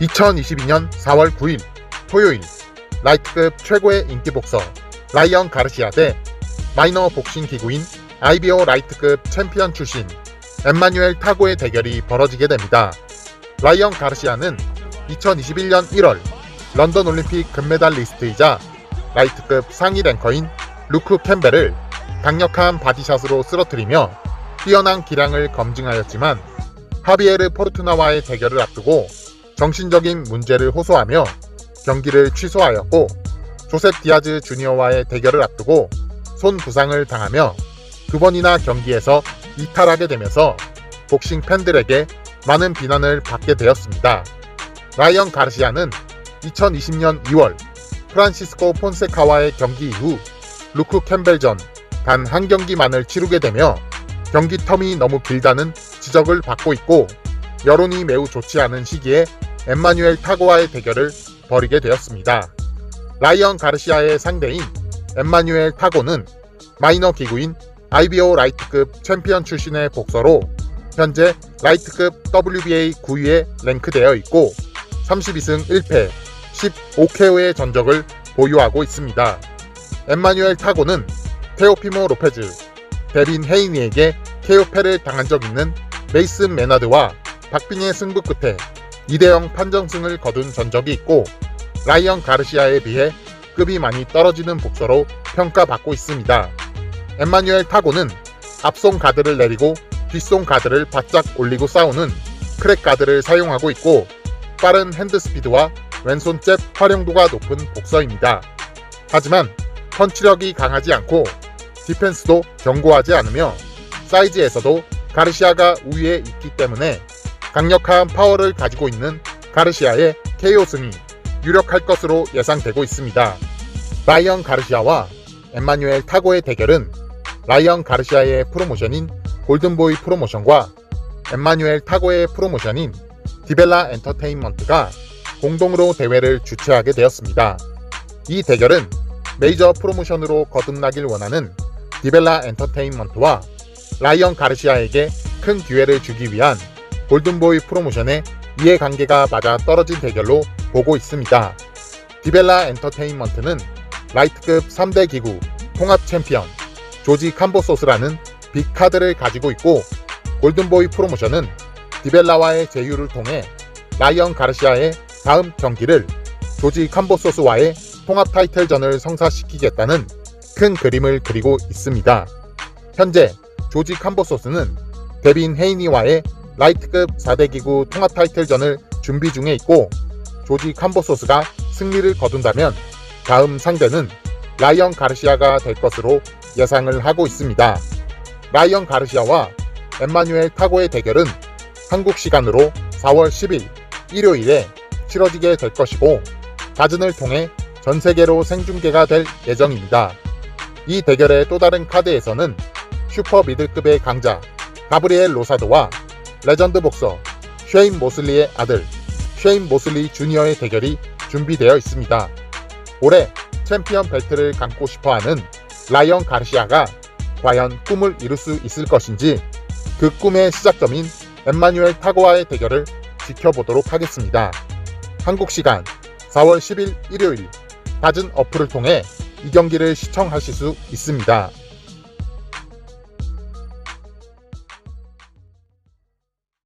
2022년 4월 9일 토요일 라이트급 최고의 인기 복서 라이언 가르시아 대 마이너 복싱 기구인 IBO 라이트급 챔피언 출신 엠마뉴엘 타고의 대결이 벌어지게 됩니다. 라이언 가르시아는 2021년 1월 런던 올림픽 금메달 리스트이자 라이트급 상위 랭커인 루크 캠벨을 강력한 바디샷으로 쓰러뜨리며 뛰어난 기량을 검증하였지만 하비에르 포르투나와의 대결을 앞두고 정신적인 문제를 호소하며 경기를 취소하였고 조셉 디아즈 주니어와의 대결을 앞두고 손 부상을 당하며 두 번이나 경기에서 이탈하게 되면서 복싱 팬들에게 많은 비난을 받게 되었습니다. 라이언 가르시아는 2020년 2월 프란시스코 폰세카와의 경기 이후 루크 캠벨전 단 한 경기만을 치르게 되며 경기 텀이 너무 길다는 지적을 받고 있고 여론이 매우 좋지 않은 시기에 엠마뉴엘 타고와의 대결을 벌이게 되었습니다. 라이언 가르시아의 상대인 엠마뉴엘 타고는 마이너 기구인 IBO 라이트급 챔피언 출신의 복서로 현재 라이트급 WBA 9위에 랭크되어 있고 32승 1패 15KO의 전적을 보유하고 있습니다. 엠마뉴엘 타고는 테오피모 로페즈, 데빈 헤이니에게 KO패를 당한 적 있는 메이슨 메나드와 박빙의 승부 끝에 2대0 판정승을 거둔 전적이 있고 라이언 가르시아에 비해 급이 많이 떨어지는 복서로 평가받고 있습니다. 엠마뉴엘 타고는 앞손 가드를 내리고 뒷손 가드를 바짝 올리고 싸우는 크랙 가드를 사용하고 있고 빠른 핸드 스피드와 왼손 잽 활용도가 높은 복서입니다. 하지만 펀치력이 강하지 않고 디펜스도 견고하지 않으며 사이즈에서도 가르시아가 우위에 있기 때문에 강력한 파워를 가지고 있는 가르시아의 KO 승이 유력할 것으로 예상되고 있습니다. 라이언 가르시아와 엠마뉴엘 타고의 대결은 라이언 가르시아의 프로모션인 골든보이 프로모션과 엠마뉴엘 타고의 프로모션인 디벨라 엔터테인먼트가 공동으로 대회를 주최하게 되었습니다. 이 대결은 메이저 프로모션으로 거듭나길 원하는 디벨라 엔터테인먼트와 라이언 가르시아에게 큰 기회를 주기 위한 골든보이 프로모션의 이해관계가 맞아 떨어진 대결로 보고 있습니다. 디벨라 엔터테인먼트는 라이트급 3대 기구 통합 챔피언 조지 캄보소스라는 빅카드를 가지고 있고 골든보이 프로모션은 디벨라와의 제휴를 통해 라이언 가르시아의 다음 경기를 조지 캄보소스와의 통합 타이틀전을 성사시키겠다는 큰 그림을 그리고 있습니다. 현재 조지 캄보소스는 데빈 헤이니와의 라이트급 4대 기구 통합 타이틀전을 준비 중에 있고 조지 캄보소스가 승리를 거둔다면 다음 상대는 라이언 가르시아가 될 것으로 예상을 하고 있습니다. 라이언 가르시아와 엠마뉴엘 타고의 대결은 한국 시간으로 4월 10일 일요일에 치러지게 될 것이고 다즌을 통해 전 세계로 생중계가 될 예정입니다. 이 대결의 또 다른 카드에서는 슈퍼 미들급의 강자 가브리엘 로사도와 레전드 복서 쉐인 모슬리의 아들 쉐인 모슬리 주니어의 대결이 준비되어 있습니다. 올해 챔피언 벨트를 감고 싶어하는 라이언 가르시아가 과연 꿈을 이룰 수 있을 것인지 그 꿈의 시작점인 엠마뉴엘 타고와의 대결을 지켜보도록 하겠습니다. 한국 시간 4월 10일 일요일 다진 어플을 통해 이 경기를 시청하실 수 있습니다.